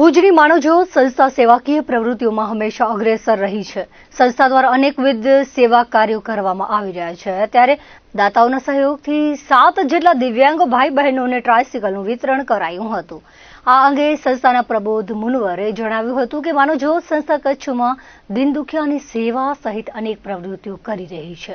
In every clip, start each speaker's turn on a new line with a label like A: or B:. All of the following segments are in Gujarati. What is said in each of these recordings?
A: ભુજની માનવજ્યોત સંસ્થા સેવાકીય પ્રવૃત્તિઓમાં હંમેશા અગ્રેસર રહી છે. સંસ્થા દ્વારા અનેકવિધ સેવા કાર્યો કરવામાં આવી રહ્યા છે. ત્યારે દાતાઓના સહયોગથી સાત જેટલા દિવ્યાંગ ભાઈ બહેનોને ટ્રાયસિકલનું વિતરણ કરાયું હતું. આ અંગે સંસ્થાના પ્રબોધ મુનવરે જણાવ્યું હતું કે માનવજ્યોત સંસ્થા કચ્છમાં દિન અને સેવા સહિત અનેક પ્રવૃત્તિઓ કરી રહી છે.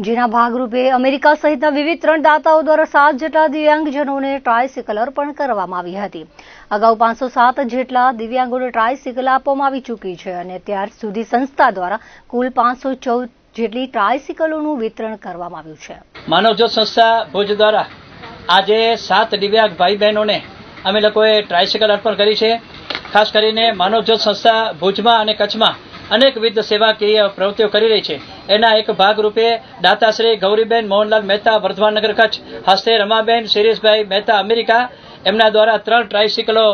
A: જેના ભાગરૂપે અમેરિકા સહિતના વિવિધ ત્રણ દાતાઓ દ્વારા સાત જેટલા દિવ્યાંગજનોને ટ્રાયસિકલ અર્પણ કરવામાં આવી હતી. અગાઉ પાંચસો સાત જેટલા દિવ્યાંગોને ટ્રાયસિકલ આપવામાં આવી ચૂકી છે અને ત્યાર સુધી સંસ્થા દ્વારા કુલ પાંચસો ચૌદ જેટલી ટ્રાયસિકલોનું વિતરણ કરવામાં આવ્યું છે.
B: માનવજ્યોત સંસ્થા ભુજ દ્વારા આજે સાત દિવ્યાંગ ભાઈ બહેનોને અમે લોકોએ ટ્રાયસિકલ અર્પણ કરી છે. ખાસ કરીને માનવજ્યોત સંસ્થા ભુજમાં અને કચ્છમાં અનેકવિધ સેવાકીય પ્રવૃત્તિઓ કરી રહી છે. એના એક ભાગરૂપે દાતાશ્રી ગૌરીબેન મોહનલાલ મહેતા વર્ધમાનનગર કચ્છ, હસ્તે રમાબેન શિરીષભાઈ મહેતા અમેરિકા, એમના દ્વારા ત્રણ ટ્રાયસિકલો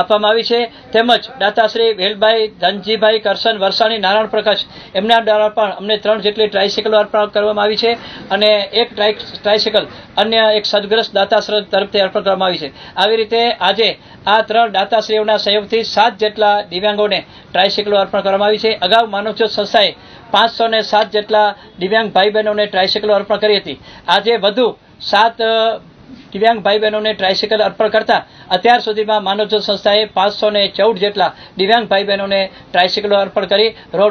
B: આપવામાં આવી છે. તેમજ દાતાશ્રી વેલભાઈ, ધનજીભાઈ, કરશન, વરસાણી, નારાયણ પ્રકાશ, એમના દ્વારા પણ અમને ત્રણ જેટલી ટ્રાયસિકલો અર્પણ કરવામાં આવી છે અને એક ટ્રાય ટ્રાયસિકલ અન્ય એક સદગ્રસ્ત દાતાશ્રી તરફથી અર્પણ કરવામાં આવી છે. આવી રીતે આજે આ ત્રણ દાતાશ્રીઓના સહયોગથી સાત જેટલા દિવ્યાંગોને ટ્રાયસિકલો અર્પણ કરવામાં આવી છે. અગાઉ માનવજ્યોત સંસ્થાએ પાંચસો ને સાત જેટલા દિવ્યાંગ ભાઈ બહેનોને ટ્રાયસિકલો અર્પણ કરી હતી. આજે વધુ સાત દિવ્યાંગ ભાઈ બહેનોને ટ્રાયસિકલ અર્પણ કરતા અત્યાર સુધીમાં માનવજ્યોત સંસ્થાએ પાંચસો ને ચૌદ જેટલા દિવ્યાંગ ભાઈ બહેનોને ટ્રાયસિકલો અર્પણ કરી રોડ